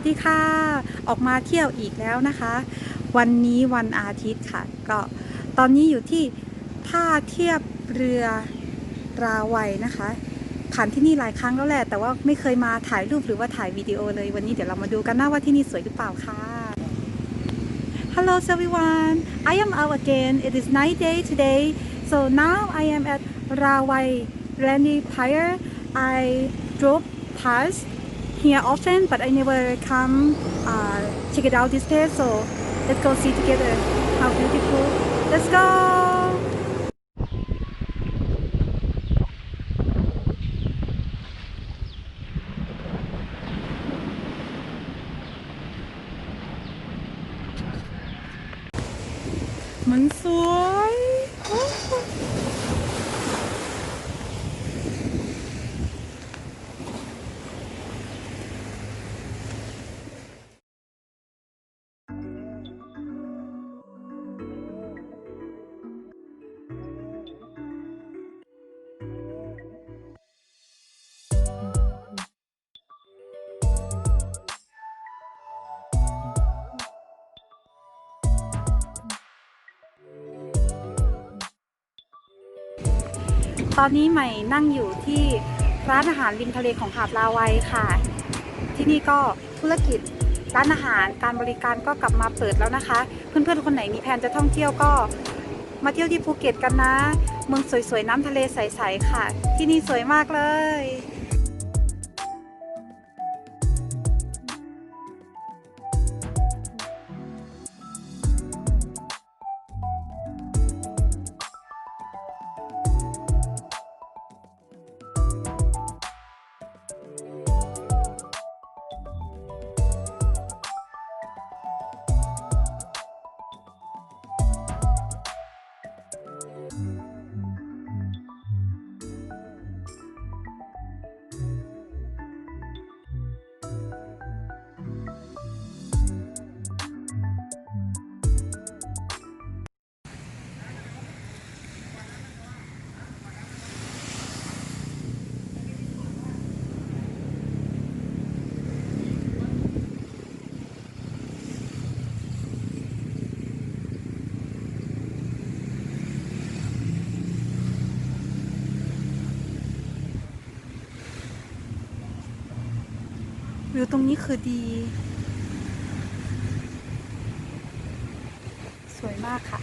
วัสดีค่ะ ออกมาเที่ยวอีกแล้วนะคะ วันนี้วันอาทิตย์ค่ะ ก็ตอนนี้อยู่ที่ท่าเทียบเรือราวัยนะคะผ่านที่นี่หลายครั้งแล้วแหละ แต่ว่าไม่เคยมาถ่ายรูปหรือว่าถ่ายวิดีโอเลย วันนี้เดี๋ยวเรามาดูกันนะว่าที่นี่สวยหรือเปล่าค่ะ Hello everyone I am out again it is night day today so now I am at Rawai Randy Pier I drove past here often but I never come uh, check it out this day so let's go see together. How beautiful. Let's go! มั ตอนนี้ใหม่นั่งอยู่ที่ร้านอาหารริมทะเลของหาดลาวัยค่ะ ที่นี่ก็ธุรกิจร้านอาหารการบริการก็กลับมาเปิดแล้วนะคะ เพื่อนๆคนไหนมีแผนจะท่องเที่ยวก็ มาเที่ยวที่ภูเก็ตกันนะ เมืองสวยๆน้ำทะเลใสๆค่ะ ที่นี่สวยมากเลย วิวตรงนี้คือดี สวยมากค่ะ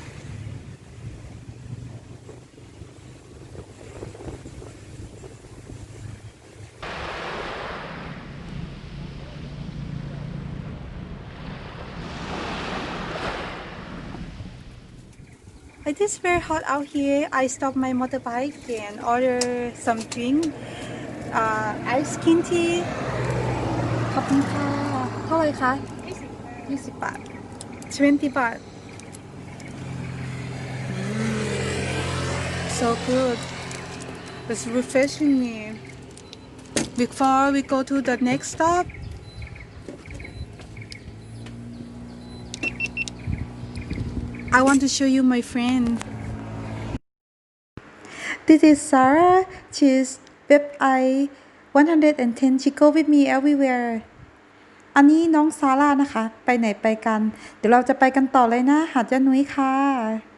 It is very hot out here. I stop my motorbike and order some drink, uh, ice skin tea. ขอบคุณค่ะ เท่าไหร่คะ20 บาท 20 บาท so good it's refreshing me before we go to the next stop I want to show you my friend this is Sarah she's web i 110 she go with me everywhere อันนี้น้องซาร่านะคะ ไปไหนไปกัน เดี๋ยวเราจะไปกันต่อเลยนะ หาดยะนุ้ยค่ะ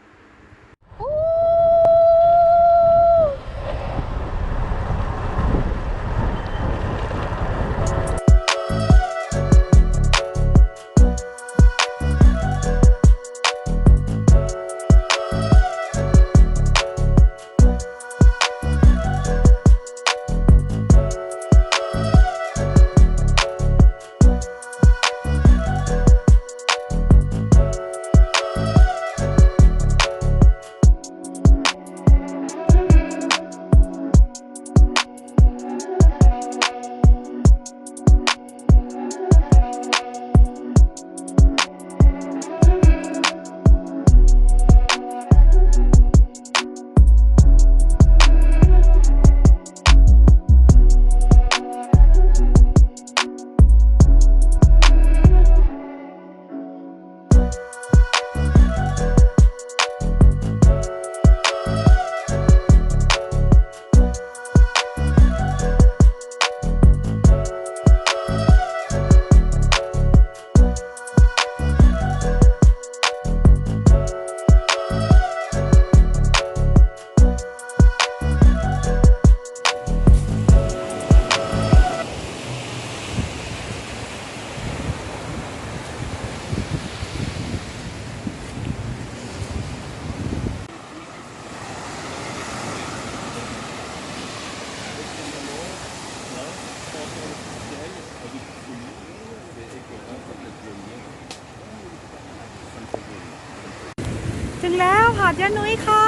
แล้วหาดยะนุ้ยค่ะ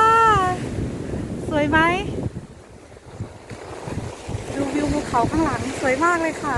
สวยไหมดูวิวภูเขาข้างหลังสวยมากเลยค่ะ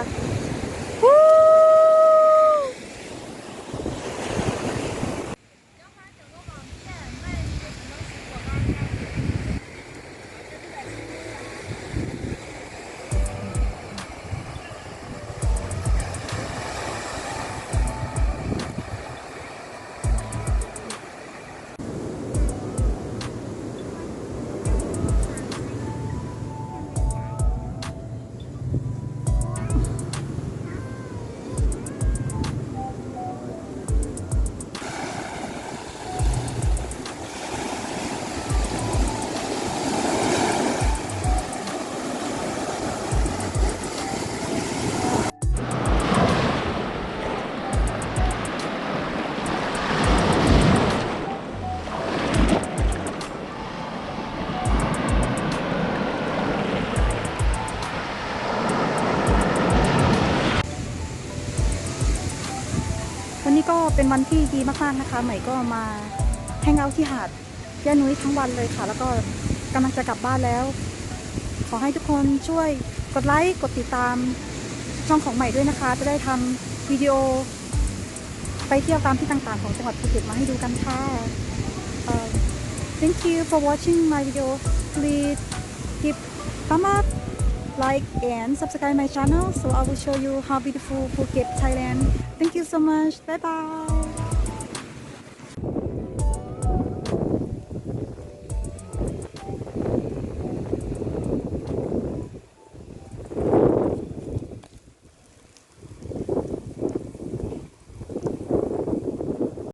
เป็นวันที่ดีมากๆนะคะ ใหม่ก็มาแฮงเอาท์ที่หาดยะนุ้ยทั้งวันเลยค่ะ แล้วก็กำลังจะกลับบ้านแล้ว ขอให้ทุกคนช่วยกดไลค์กดติดตามช่องของใหม่ด้วยนะคะ จะได้ทำวิดีโอ ไปเที่ยวตามที่ต่างๆ ของจังหวัดภูเก็ตมาให้ดูกันค่ะเอ่อ thank you for watching my video please give thumb up like and subscribe my channel. So I will show you how beautiful Phuket Thailand. Thank you so much. Bye bye